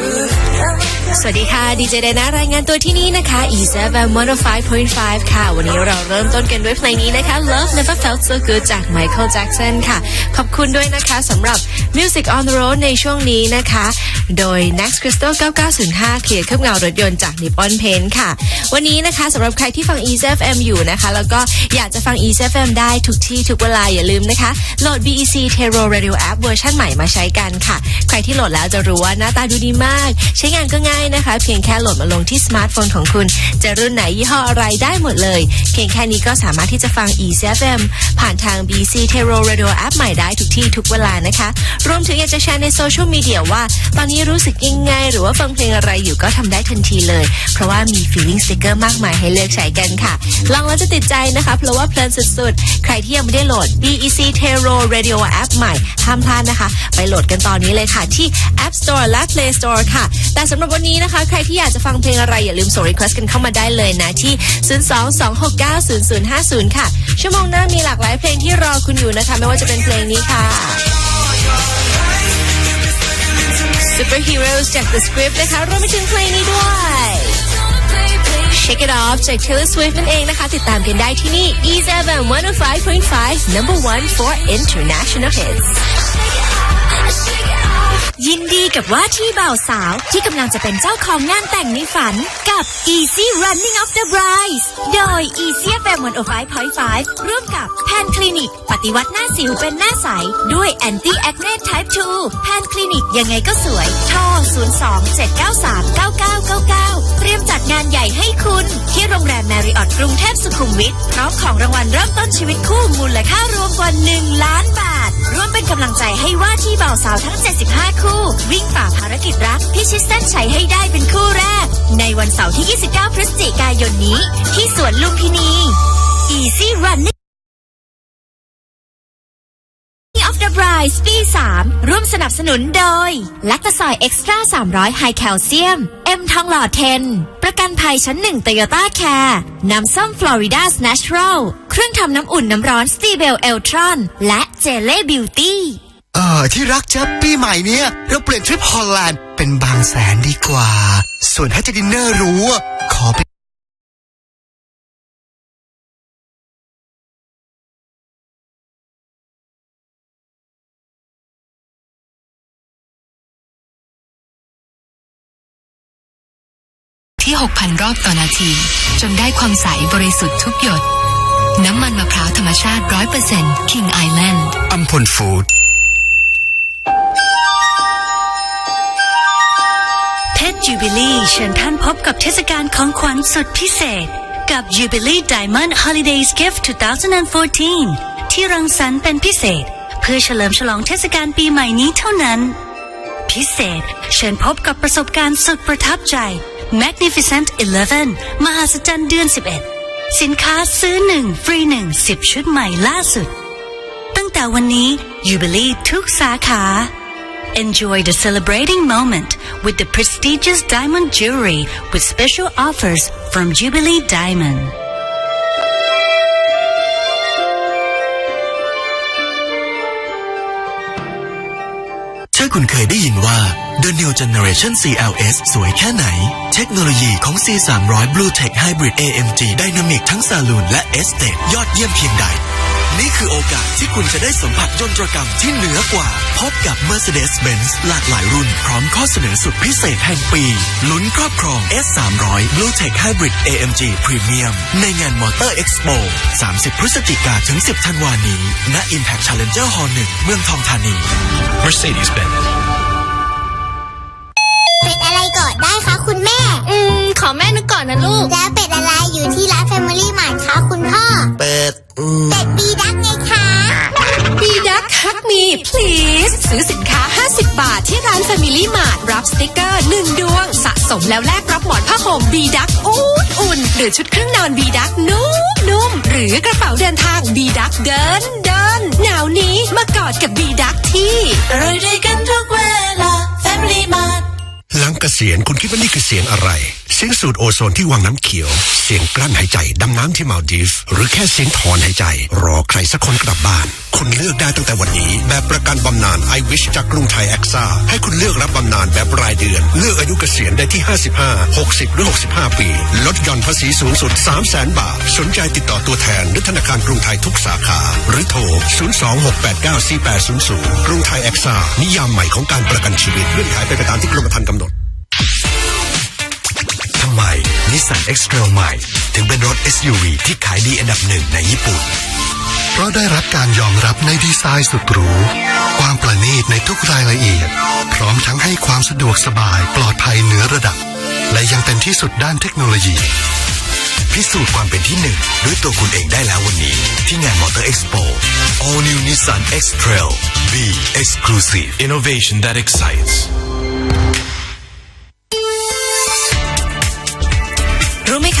good. สวัสดีค่ะดีเจเดนารายงานตัวที่นี่นะคะ e 7 105.5 ค่ะ วันนี้เราเริ่มต้นกันด้วยเพลงนี้นะคะ Love Never Felt So Good จาก Michael Jackson ค่ะ ขอบคุณด้วยนะคะสำหรับ Music on the Road ในช่วงนี้นะคะ โดย Next Crystal 9905 เคลียร์เคลือบเงารถยนต์จาก Nippon Paint ค่ะ วันนี้นะคะสำหรับใครที่ฟัง e 7 m อยู่นะคะ แล้วก็อยากจะฟัง e 7 m ได้ทุกที่ทุกเวลาอย่าลืมนะคะโหลด BEC Tero Radio App เวอร์ชันใหม่มาใช้กันค่ะ ใครที่โหลดแล้วจะรู้ว่าหน้าตาดูดีมาก ใช้งานก็ง่ายนะคะ เพียงแค่โหลดมาลงที่สมาร์ทโฟนของคุณ จะรุ่นไหนยี่ห้ออะไรได้หมดเลย เพียงแค่นี้ก็สามารถที่จะฟัง ECFM ผ่านทาง BC Tero Radio App ใหม่ได้ทุกที่ทุกเวลานะคะ รวมถึงอยากจะแชร์ในโซเชียลมีเดียว่า ตอนนี้รู้สึกยังไงหรือว่าฟังเพลงอะไรอยู่ก็ทำได้ทันทีเลย เพราะว่ามี feeling sticker มากมายให้เลือกใช้กันค่ะ ลองแล้วจะติดใจนะคะ เพราะว่าเพลินสุดๆ ใครที่ยังไม่ได้โหลด BEC Tero Radio App ใหม่ห้ามพลาดนะคะ ไปโหลดกันตอนนี้เลยค่ะที่ App Store และ Play Store ค่ะ แต่สำหรับวันนี้นี้นะคะ ใครที่อยากจะฟังเพลงอะไร อย่าลืมส่ง request กันเข้ามาได้เลยนะ ที่ 022690050 ค่ะ ชั่วโมงหน้ามีหลากหลายเพลงที่รอคุณอยู่นะคะ ไม่ว่าจะเป็นเพลงนี้ค่ะ Superheroes จาก The Script นะคะรวมไปถึงเพลงนี้ด้วย Shake It Off จาก Taylor Swift นั่นเองนะคะ ติดตามกันได้ที่นี่ E7 105.5 number one for international hits ยินดีกับว่าที่บ่าวสาวที่กำลังจะเป็นเจ้าของงานแต่งในฝันกับ Easy Running of the Brides โดย Easy FM 105.5ร่วมกับ Pan Clinic ปฏิวัติหน้าสิวเป็นหน้าใส ด้วย Anti Acne Type 2 Pan Clinic ยังไงก็สวยโทร02-793-9999 เตรียมจัดงานใหญ่ให้คุณ ที่โรงแรม Marriott กรุงเทพสุขุมวิทพร้อมของรางวัลเริ่มต้นชีวิตคู่มูลค่ารวมกว่า 1 ล้านบาท ร่วมเป็นกำลังใจให้ว่าที่บ่าวสาวทั้ง 75 คู่ วิ่งฝ่าภารกิจรักพิชิตเส้นชัยให้ได้เป็นคู่แรก ในวันเสาร์ที่ 29 พฤศจิกายนนี้ ที่สวนลุมพินี Easy Running of the Brides ปี3ร่วมสนับสนุนโดย ลักตะซอยเอ็กซ์ตร้า300ไฮแคลเซียม เอ็มทองหล่อ10ประกันภัยชั้น1 Toyota Care น้ำส้ม Florida Natural เครื่องทำน้ำอุ่นน้ำร้อน s t e b e l e l t r o n และเจเล่บิวตี้เออที่รักจ๊ะปีใหม่เนี้ยเราเปลี่ยนทริปฮอลแลนด์เป็นบางแสนดีกว่า ส่วนถ้าจะดินเนอร์หรู้ขอเป็น 6,000 รอบต่อนาที จนได้ความใสบริสุทธิ์ทุกหยด น้ำมันมะพร้าวธรรมชาติ 100% King Island อัมพลฟู้ดเพชรจูบิลี่เชิญท่านพบกับเทศกาลของขวัญสุดพิเศษ กับ Jubilee Diamond Holidays Gift 2014 ที่รังสรรค์เป็นพิเศษ เพื่อเฉลิมฉลองเทศกาลปีใหม่นี้เท่านั้น พิเศษ เชิญพบกับประสบการณ์สุดประทับใจ Magnificent 11 มหาศจรรย์เดือน 11 สินค้าซื้อหนึ่งฟรีหนึ่งสิบชุดใหม่ล่าสุด ตั้งแต่วันนี้ Jubilee ทุกสาขา Enjoy the celebrating moment with the prestigious diamond jewelry with special offers from Jubilee Diamond. ถ้าคุณเคยได้ยินว่า The New Generation CLS สวยแค่ไหน เทคโนโลยีของ C300 Blue Tech Hybrid AMG Dynamic ทั้งซาลูนและ Estate ยอดเยี่ยมเพียงใด นี่คือโอกาสที่คุณจะได้สัมผัสยนตรกรรมที่เหนือกว่า พบกับ Mercedes-Benz หลากหลายรุ่น พร้อมข้อเสนอสุดพิเศษแห่งปี ลุ้นครอบครอง S300 Blue Tech Hybrid AMG Premium ในงาน Motor Expo 30 พฤศจิกาถึง 10 ธันวานี้ ณ Impact Challenger Hall 1 เมืองทองธานี Mercedes-Benz. เป็ดอะไรก่อนได้คะคุณแม่ อืม ขอแม่นึกก่อนนะลูก แล้วเป็ดอะไรอยู่ที่ร้าน Family please ซื้อสินค้า 50 บาทที่ร้าน Family Mart รับสติกเกอร์ 1 ดวง สะสมแล้วแลกรับหมอนผ้าห่มบีดักอุ่นอุ่นหรือชุดเครื่องนอนบีดักนุ่มนุ่มหรือกระเป๋าเดินทางบีดักเดินเดินหนาวนี้มากอดกับบีดักที่อร่อยด้วยกันทุกเวลา Family Mart หลังเกษียณคุณคิดว่านี่คือเสียงอะไรเสียงสูดโอโซนที่วังน้ำเขียว เสียงกลั้นหายใจดำน้ำที่มาลดีฟ หรือแค่เสียงถอนหายใจ รอใครสักคนกลับบ้าน คุณเลือกได้ตั้งแต่วันนี้ แบบประกันบำนาญ i wish จากกรุงไทยแอคซ่าให้คุณเลือกรับบำนาญแบบรายเดือน เลือกอายุเกษียณได้ที่ 55 60 หรือ 65 ปี ลดหย่อนภาษีสูงสุด 3 0 0 0 0 0 บาท สนใจติดต่อตัวแทนหรือธนาคารกรุงไทยทุกสาขา หรือโทร 026894800 กรุงไทยแอคซ่านิยามใหม่ของการประกันชีวิตเงื่อนไขเป็นไปตามที่กรมธรรม์กำหนดำไมนิสสัน X-Trail ใหม่ ถึงเป็นรถ SUV ที่ขายดีอันดับหนึ่งในญี่ปุ่น เพราะได้รับการยอมรับในดีไซน์สุดหรู ความประณีตในทุกรายละเอียด พร้อมทั้งให้ความสะดวกสบายปลอดภัยเหนือระดับ และยังเป็นที่สุดด้านเทคโนโลยี พิสูจน์ความเป็นที่หนึ่งด้วยตัวคุณเองได้แล้ววันนี้ ที่งาน Motor Expo All New Nissan X-Trail B Exclusive Innovation that excites.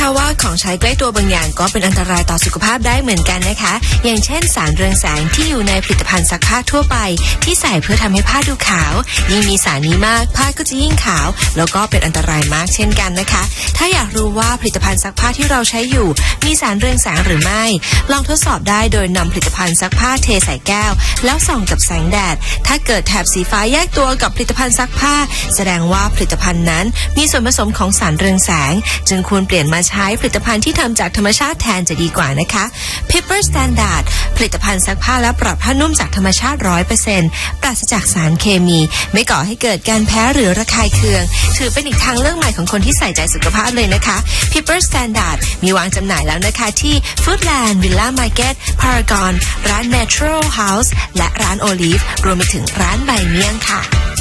รู้ไหมคะว่าของใช้ใกล้ตัวบางอย่างก็เป็นอันตรายต่อสุขภาพได้เหมือนกันนะคะ อย่างเช่นสารเรืองแสงที่อยู่ในผลิตภัณฑ์ซักผ้าทั่วไป ที่ใส่เพื่อทำให้ผ้าดูขาว ยิ่งมีสารนี้มากผ้าก็จะยิ่งขาว แล้วก็เป็นอันตรายมากเช่นกันนะคะ ถ้าอยากรู้ว่าผลิตภัณฑ์ซักผ้าที่เราใช้อยู่ มีสารเรืองแสงหรือไม่ ลองทดสอบได้โดยนำผลิตภัณฑ์ซักผ้าเทใส่แก้ว แล้วส่องกับแสงแดด ถ้าเกิดแถบสีฟ้าแยกตัวกับผลิตภัณฑ์ซักผ้า แสดงว่าผลิตภัณฑ์นั้น มีส่วนผสมของสารเรืองแสง จึงควรเปลี่ยนมาใช้ผลิตภัณฑ์ที่ทำจากธรรมชาติแทนจะดีกว่านะคะ Pepper Standard ผลิตภัณฑ์ซักผ้าและปรับผ้านุ่มจากธรรมชาติ 100%ปราศจากสารเคมี ไม่ก่อให้เกิดการแพ้หรือระคายเคือง ถือเป็นอีกทางเลือกใหม่ของคนที่ใส่ใจสุขภาพเลยนะคะ Pepper Standard มีวางจำหน่ายแล้วนะคะที่ Foodland Villa Market Paragon ร้าน Natural House และร้าน Olive รวมไปถึงร้านใบเมี่ยงค่ะ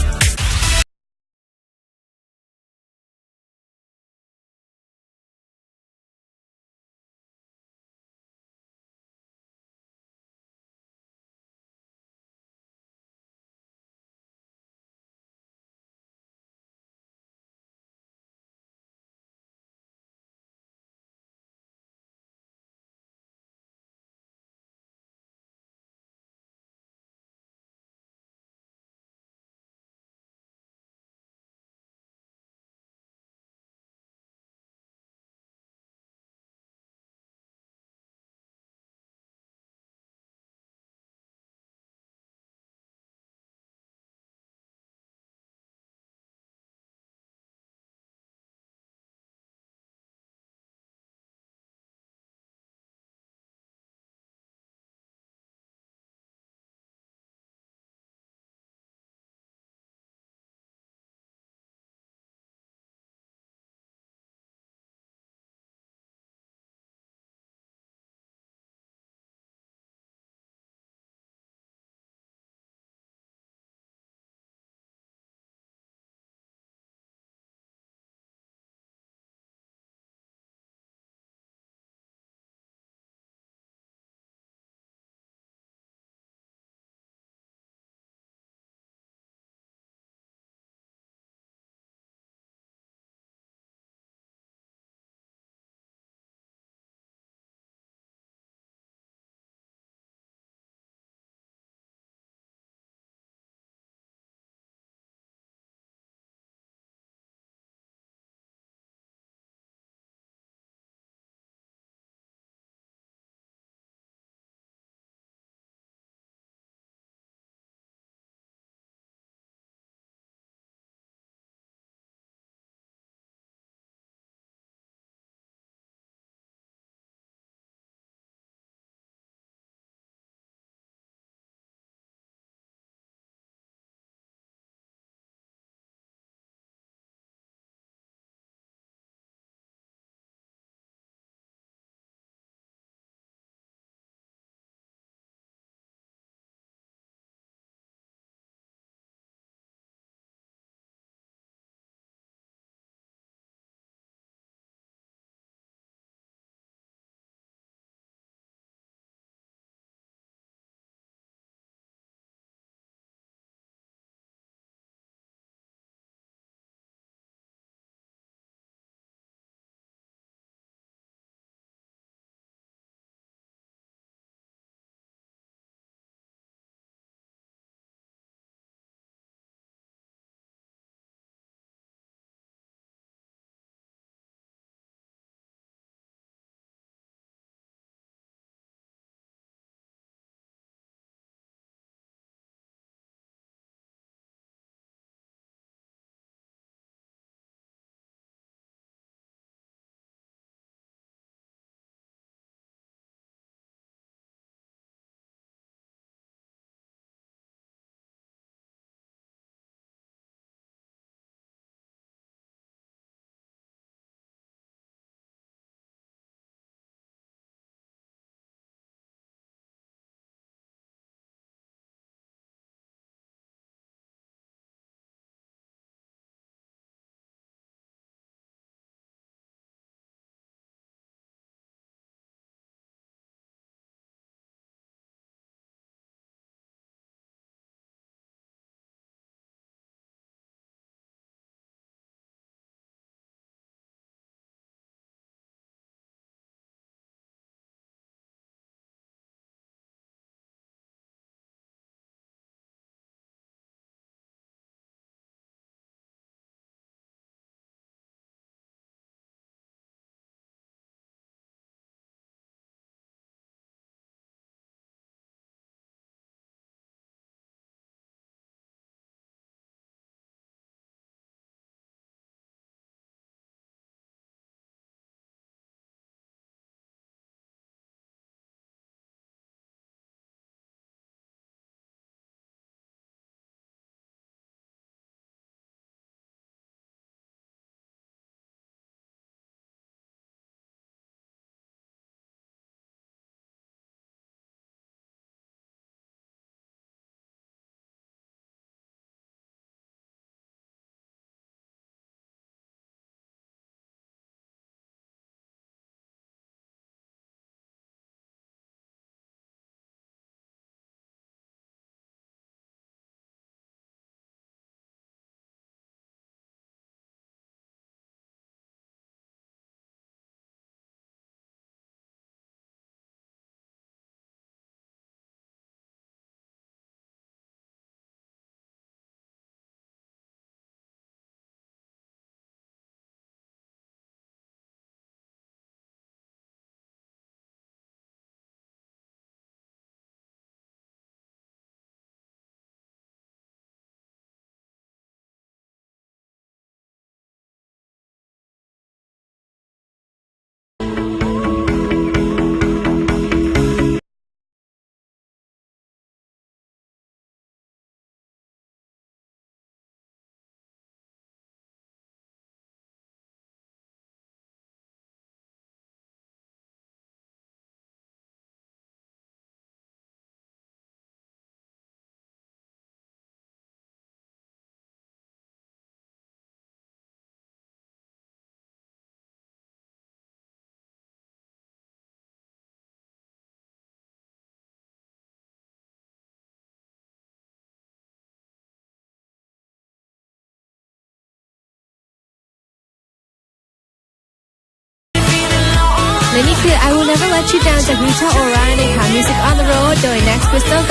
และนี่คือ I Will Never Let You Down จาก Rita Ora นะคะ Music on the Road โดย Next Crystal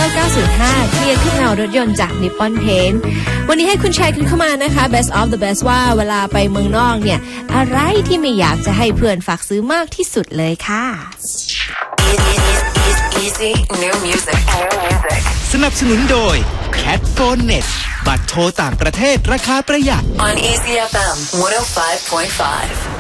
9905เคลียร์เครื่องเงารถยนต์จาก Nippon Paint วันนี้ให้คุณแชร์กันเข้ามานะคะ Best of the Best ว่าเวลาไปเมืองนอกเนี่ย อะไรที่ไม่อยากจะให้เพื่อนฝากซื้อมากที่สุดเลยค่ะ Easy new music. New music. สนับสนุนโดย Cat Phone Net บัตรโทรต่างประเทศราคาประหยัด On Easy FM 105.5.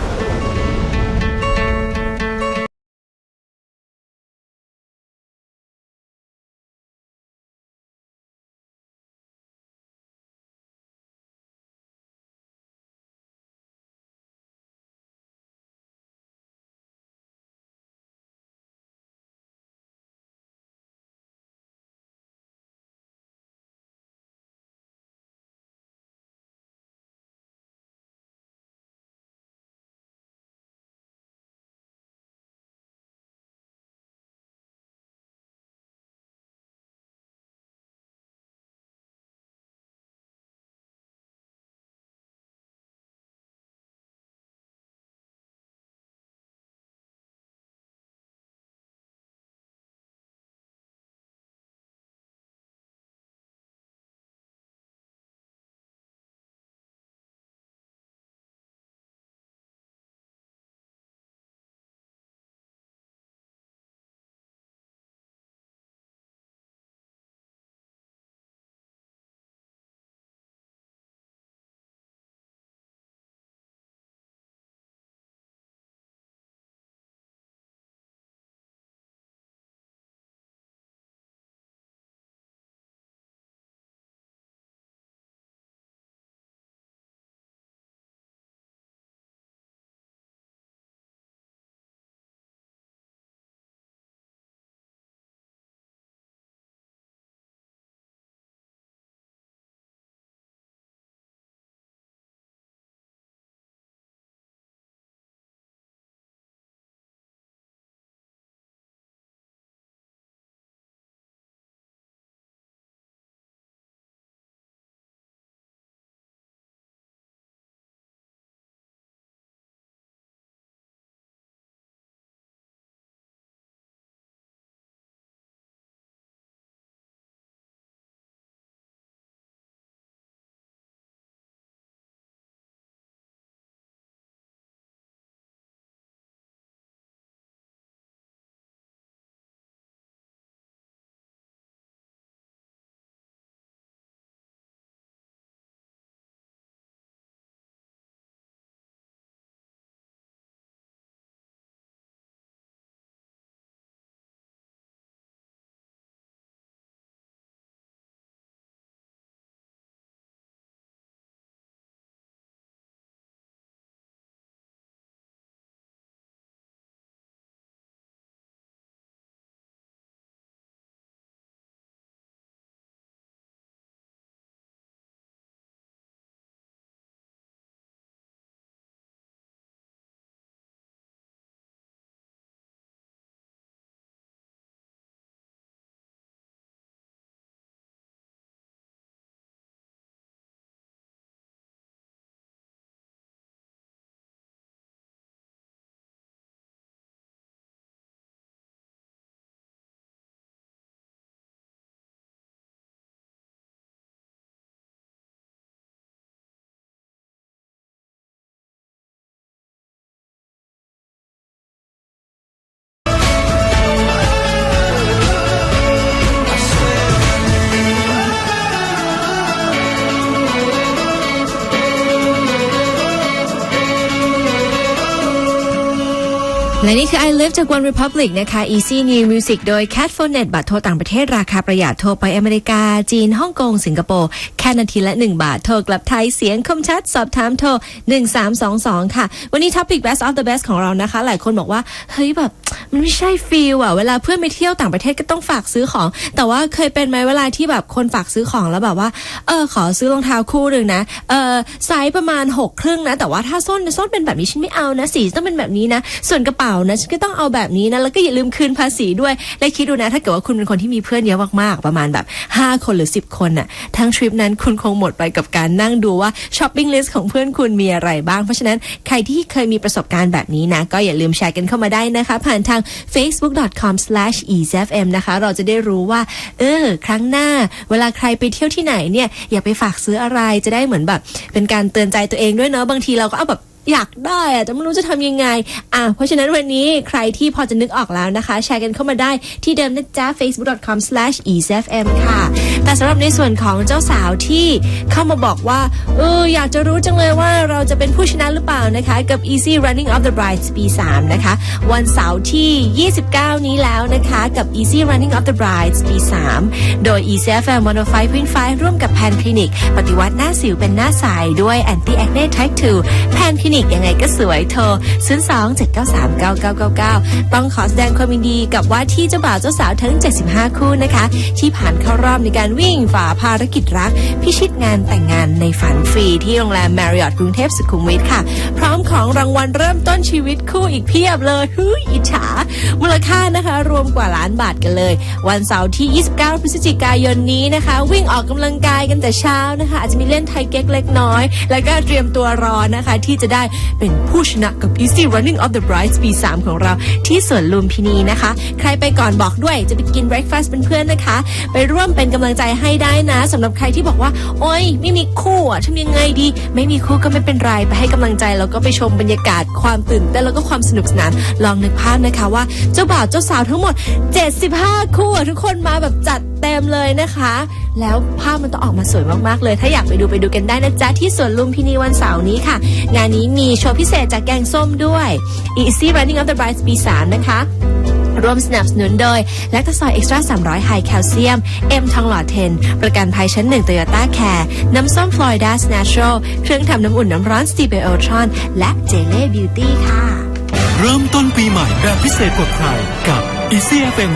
และนี่คือ I Live จาก One Republic นะคะ Easy New Music โดย Cat Phone Net บัตรโทรต่างประเทศราคาประหยัดโทรไปอเมริกา จีน ฮ่องกง สิงคโปร์ ค่นาทีละ 1 บาท โทรกลับไทยเสียงคมชัดสอบถามโทร 1322 ค่ะ วันนี้ Topic Best of the Best ของเรานะคะ หลายคนบอกว่า เฮ้ยแบบ มันไม่ใช่ฟีลอะเวลาเพื่อนไปเที่ยวต่างประเทศก็ต้องฝากซื้อของ แต่ว่าเคยเป็นไหมเวลาที่แบบคนฝากซื้อของแล้วแบบว่า เออ ขอซื้อรองเท้าคู่หนึ่งนะ เออไซส์ประมาณหกครึ่งนะ แต่ว่าถ้าส้นส้นเป็นแบบนี้ฉันไม่เอานะ สีต้องเป็นแบบนี้นะ ส่วนกระเป๋านะฉันก็ต้องเอาแบบนี้นะ แล้วก็อย่าลืมคืนภาษีด้วย และคิดดูนะ ถ้าเกิดว่าคุณเป็นคนที่มีเพื่อนเยอะมากๆ ประมาณแบบ 5 คนหรือ 10 คนน่ะทั้งทริปนั้นคุณคงหมดไปกับการนั่งดูว่าช้อปปิ้งลิสต์ของเพื่อนคุณมีอะไรบ้าง เพราะฉะนั้นใครที่เคยมีประสบการณ์แบบนี้นะ ก็อย่าลืมแชร์กันเข้ามาได้นะคะ ผ่านทาง facebook.com/ezfm นะคะ เราจะได้รู้ว่า เออ ครั้งหน้า เวลาใครไปเที่ยวที่ไหนเนี่ย อย่าไปฝากซื้ออะไรจะได้เหมือนแบบ เป็นการเตือนใจตัวเองด้วยเนาะบางทีเราก็เอาแบบ อยากได้อะแต่ไม่รู้จะทำยังไง อะ เพราะฉะนั้นวันนี้ใครที่พอจะนึกออกแล้วนะคะ แชร์กันเข้ามาได้ที่เดิมนะจ๊ะ facebook.com/easefm ค่ะ แต่สำหรับในส่วนของเจ้าสาวที่เข้ามาบอกว่า เออ อยากจะรู้จังเลยว่าเราจะเป็นผู้ชนะหรือเปล่านะคะ กับ Easy Running of the Brides ปี 3 นะคะ วันเสาร์ที่ 29 นี้แล้วนะคะกับ Easy Running of the Brides ปี 3 โดย ECFM 105.5ร่วมกับแพนคลินิก ปฏิวัติหน้าสิวเป็นหน้าใสด้วย Anti Acne Type 2แพนคลินิกยังไงก็สวยโทร 02-793-9999 ต้องขอแสดงความยินดีกับว่าที่เจ้าบ่าวเจ้าสาวทั้ง 75 คู่นะคะ ที่ผ่านเข้ารอบในการวิ่งฝ่าภารกิจรัก พิชิตงานแต่งงานในฝันฟรีที่โรงแรม Marriott กรุงเทพสุขุมวิทค่ะ พร้อมของรางวัลเริ่มต้นชีวิตคู่อีกเพียบเลยฮึอิจฉา มูลค่านะคะ รวมกว่าล้านบาทกันเลย วันเสาร์ที่ 29 พฤศจิกายนนี้นะคะ วิ่งออกกำลังกายกันแต่เช้านะคะ อาจจะมีเล่นไทยเก๊กเล็กน้อย แล้วก็เตรียมตัวรอนะคะ ที่จะได้เป็นผู้ชนะกับ Easy Running of the Brides ปี 3 ของเราที่สวนลุมพินีนะคะ ใครไปก่อนบอกด้วยจะไปกิน breakfast เป็นเพื่อนนะคะ ไปร่วมเป็นกำลังใจให้ได้นะสำหรับใครที่บอกว่า โอ๊ยไม่มีคู่อะทำยังไงดี ไม่มีคู่ก็ไม่เป็นไรไปให้กำลังใจแล้วก็ไปชมบรรยากาศความตื่นเต้นแล้วก็ความสนุกสนานลองนึกภาพนะคะว่าเจ้าบ่าวเจ้าสาวทั้งหมด 75 คู่ทุกคนมาแบบจัด ต็มเลยนะคะ แล้วภาพมันต้องออกมาสวยมากๆเลย ถ้าอยากไปดูไปดูกันได้นะจ๊ะ ที่สวนลุมพินีวันเสาร์นี้ค่ะ งานนี้มีโชว์พิเศษจากแกงส้มด้วย Easy Running of the Brides ปี3นะคะร่วมสนับสนุนโดย แลคตาซอยเอ็กซ์ตร้า300 ไฮแคลเซียม เอ็มทองหล่อเทน ประกันภัยชั้นหนึ่งโตโยต้าแคร์ น้ำส้มฟลอริดาสเนเชอรัลเครื่องทำน้ำอุ่นน้ำร้อนสตีเบลทรอน และเจเล่บิวตี้ค่ะ เริ่มต้นปีใหม่แบบพิเศษกว่าใครกับ Easy FM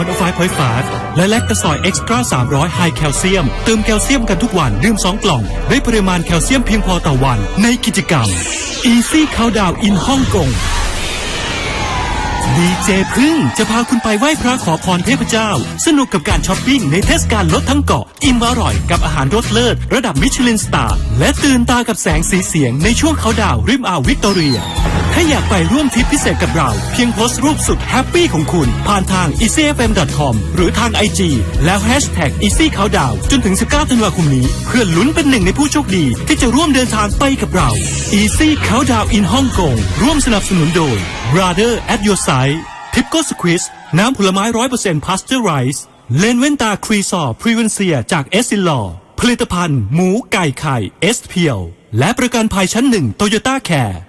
105.5และแลคตาซอยเอ็กซ์ตร้า300ไฮแคลเซียม เติมแคลเซียมกันทุกวันดื่ม2กล่อง ได้ปริมาณแคลเซียมเพียงพอต่อวัน ในกิจกรรม Easy Countdown in ฮ่องกงดีเจพึ่งจะพาคุณไปไหว้พระขอพรเทพเจ้า สนุกกับการช้อปปิ้งในเทศกาลลดทั้งเกาะ อิ่มอร่อยกับอาหารรสเลิศ ระดับมิชลินสตาร์และตื่นตากับแสงสีเสียงในช่วงเขาดาวริมอ่าววิกตอเรีย ถ้าอยากไปร่วมทริปพิเศษกับเรา เพียงโพสต์รูปสุดแฮปปี้ของคุณ ผ่านทาง easyfm.com หรือทาง IG แล้ว hashtag easycountdown จนถึง 19 ธันวาคมนี้ เพื่อลุ้นเป็นหนึ่งในผู้โชคดี ที่จะร่วมเดินทางไปกับเรา Easy Countdown in Hong Kong ร่วมสนับสนุนโดย Brother at your side ทิปโก้สควิสน้ำผลไม้ร้อยเปอร์เซ็นต์พาสเจอร์ไรส์เลนเว้นตาครีซอร์พรีเวนเซียจากเอสซิลอผลิตภัณฑ์ หมูไก่ไข่เอสเพียวและประกันภัยชั้นหนึ่งโตโยต้าแคร์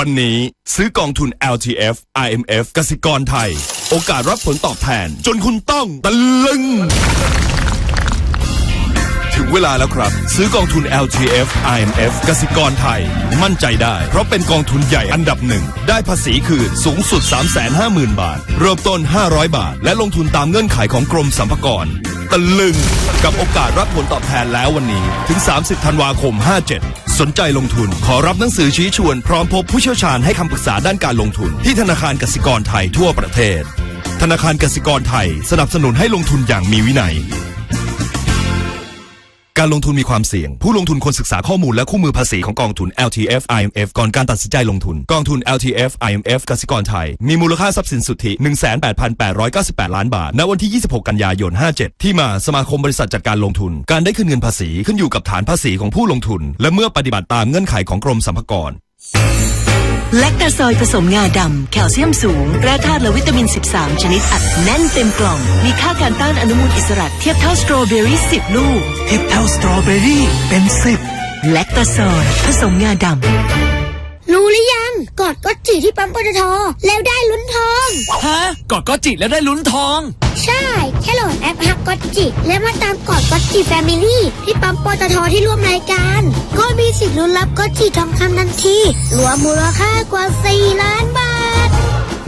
วันนี้ซื้อกองทุน LTF IMF กสิกรไทย โอกาสรับผลตอบแทน จนคุณต้องตะลึง งเวลาแล้วครับ ซื้อกองทุน LTF IMF กสิกรไทย มั่นใจได้ เพราะเป็นกองทุนใหญ่อันดับหนึ่ง ได้ภาษีคืนสูงสุด 350,000 บาท เริ่มต้น 500 บาท และลงทุนตามเงื่อนไขของกรมสรรพากรตะลึง กับโอกาสรับผลตอบแทนแล้ววันนี้ ถึง 30 ธันวาคม 57 สนใจลงทุน ขอรับหนังสือชี้ชวน พร้อมพบผู้เชี่ยวชาญให้คำปรึกษาด้านการลงทุน ที่ธนาคารกสิกรไทยทั่วประเทศ ธนาคารกสิกรไทย สนับสนุนให้ลงทุนอย่างมีวินัย การลงทุนมีความเสี่ยง ผู้ลงทุนควรศึกษาข้อมูลและคู่มือภาษีของกองทุน LTF IMF ก่อนการตัดสินใจลงทุน กองทุน LTF IMF กสิกรไทย มีมูลค่าทรัพย์สินสุทธิ 18,898 ล้านบาท ณ วันที่ 26 กันยายน 57 ที่มาสมาคมบริษัทจัดการลงทุน การได้คืนเงินภาษีขึ้นอยู่กับฐานภาษีของผู้ลงทุน และเมื่อปฏิบัติตามเงื่อนไขของกรมสรรพากร แลคตาซอยผสมงาดำ แคลเซียมสูง แร่ธาตุและวิตามิน 13 ชนิดอัดแน่นเต็มกล่อง มีค่าการต้านอนุมูลอิสระเทียบเท่าสตรอเบอรี่ 10 ลูก เทียบเท่าสตรอเบอรี่เป็นสิบแลคตาซอยผสมงาดำ รู้หรือยังกอดก็จีที่ปั๊มปตทแล้วได้ลุ้นทอง ฮะกอดก็จิแล้วได้ลุ้นทอง ใช่แค่โหลดแอปฮักก็จิและมาตามกอดก็จิแฟมิลี่ที่ปั๊มปตทที่ร่วมรายการ ก็มีสิทธิ์ลุ้นรับก็จิทองคำทันทีรวมมูลค่ากว่า 4 ล้านบาท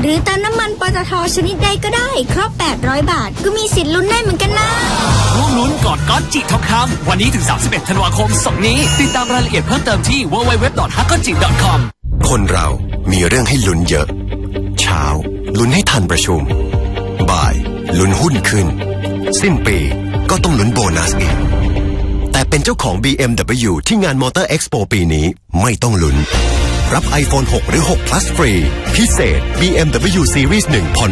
หรือเติมน้ำมันปตทชนิดใดก็ได้ ครบ 800 บาท ก็มีสิทธิ์ลุ้นได้เหมือนกันนะร่วมลุ้นกอดก้อนจิทองคำวันนี้ถึง 31 ธันวาคมศกนี้ ติดตามรายละเอียดเพิ่มเติมที่ www.hakonji.com คนเรามีเรื่องให้ลุ้นเยอะ เช้า ลุ้นให้ทันประชุม บ่าย ลุ้นหุ้นขึ้น สิ้นปีก็ต้องลุ้นโบนัสอีกแต่เป็นเจ้าของ BMW ที่งานมอเตอร์เอ็กซ์โปปีนี้ไม่ต้องลุ้น รับ iPhone 6 หรือ 6 plus ฟรี พิเศษ BMW Series 1 ผ่อน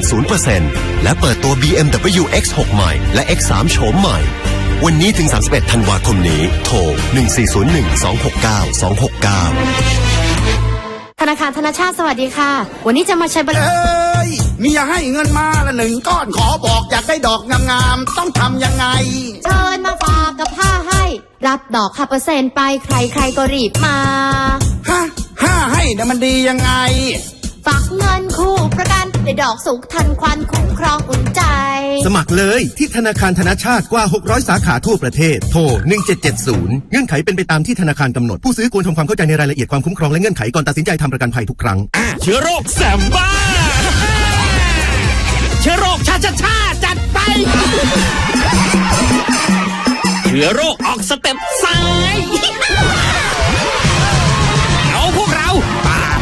0%และเปิดตัว BMW X6 ใหม่ และ X3 โฉมใหม่ วันนี้ถึง 31 ธันวาคมนี้ โทร 1401 269 269ธนาคารธนชาติสวัสดีค่ะ วันนี้จะมาใช้บริเอ้ยเมียให้เงินมาละหนึ่งก้อนขอบอกอยากได้ดอกงามๆต้องทำยังไง เชิญมาฝากกับผ้าให้ รับดอกค่าเปอร์เซ็นต์ไปใครใครๆก็รีบมา ฮะ ห้าให้เนี่ยมันดียังไง ฝากเงินคู่ประกันได้ดอกสุขทันควันคุ้มครองอุ่นใจ สมัครเลยที่ธนาคารธนชาติกว่า 600 สาขาทั่วประเทศ โทร 1770 เงื่อนไขเป็นไปตามที่ธนาคารกำหนด ผู้ซื้อควรทำความเข้าใจในรายละเอียดความคุ้มครองและเงื่อนไขก่อนตัดสินใจทำประกันภัยทุกครั้ง เชื้อโรคแซมบ้า เชื้อโรคชาชาชาจัดไป เชื้อโรคออกสเต็ปซ้าย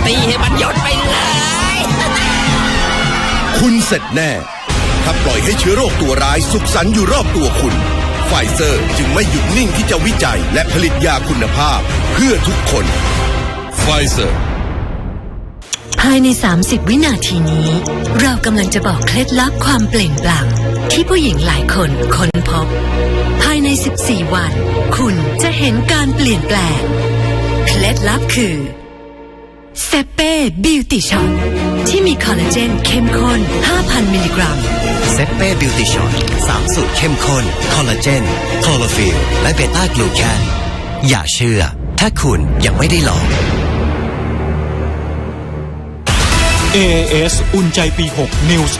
ตี้ให้มันหยดไปเลย คุณเสร็จแน่ ถ้าปล่อยให้เชื้อโรคตัวร้ายสุกสันต์อยู่รอบตัวคุณไฟเซอร์จึงไม่หยุดนิ่งที่จะวิจัยและผลิตยาคุณภาพเพื่อทุกคนไฟเซอร์ภายใน 30 วินาทีนี้ เรากำลังจะบอกเคล็ดลับความเปล่งปลั่งที่ผู้หญิงหลายคนค้นพบ ภายใน 14 วัน คุณจะเห็นการเปลี่ยนแปลง เคล็ดลับคือ เซเป้บิวตี้ช็อตที่มีคอลลาเจนเข้มข้น 5,000 มิลลิกรัม เซปเป้บิวตี้ช็อตสามสูตรเข้มข้น คอลลาเจนคลอโรฟิลและเบต้ากลูแคนอย่าเชื่อ ถ้าคุณยังไม่ได้ลอง AAS อุ่นใจปี 6 News